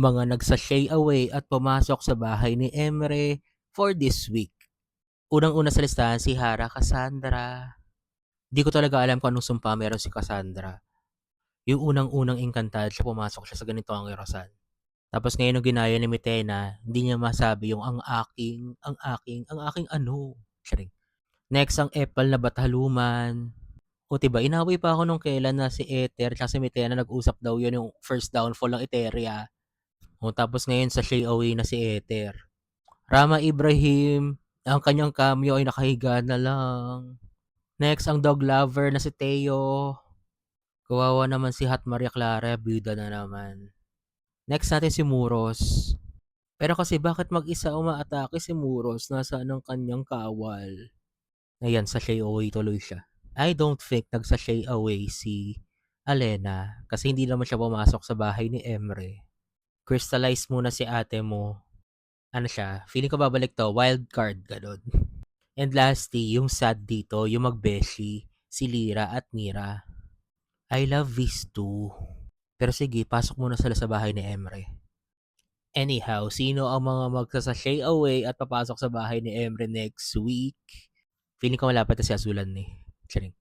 mga nagsa-shay away at pumasok sa bahay ni Emre for this week. Unang-una sa listahan si Hara Cassandra. Di ko talaga alam kung anong sumpa meron si Cassandra. Yung unang-unang engkantad siya pumasok siya sa ganito ang erosan. Tapos ngayon nung ginaya ni Mitena, hindi niya masabi yung ang aking, ang aking, ang aking ano. Charing. Next ang Epal na Bataluman. O diba, inaway pa ako nung kailan na si Ether at si Mitena nag-usap daw yun yung first downfall ng Eteria. O tapos ngayon sa Shay Away na si Ether. Rama Ibrahim, ang kanyang cameo ay nakahiga na lang. Next, ang dog lover na si Teo. Kawawa naman si Hot Maria Clara, byuda na naman. Next natin si Muros. Pero kasi bakit mag-isa umaatake si Muros? Nasaan ang kanyang kawal? Ayan, sa Shay Away tuloy siya. I don't think nagsa Shay Away si Alena kasi hindi naman siya pumasok sa bahay ni Emre. Crystallize muna si ate mo. Ano siya? Feeling ko babalik to. Wild card, ganun. And lastly, yung sad dito, yung magbeshi, si Lira at Mira. I love these two. Pero sige, pasok muna sila sa bahay ni Emre. Anyhow, sino ang mga magsasashay away at papasok sa bahay ni Emre next week? Feeling ko malapit na si Azulan ni. Charing.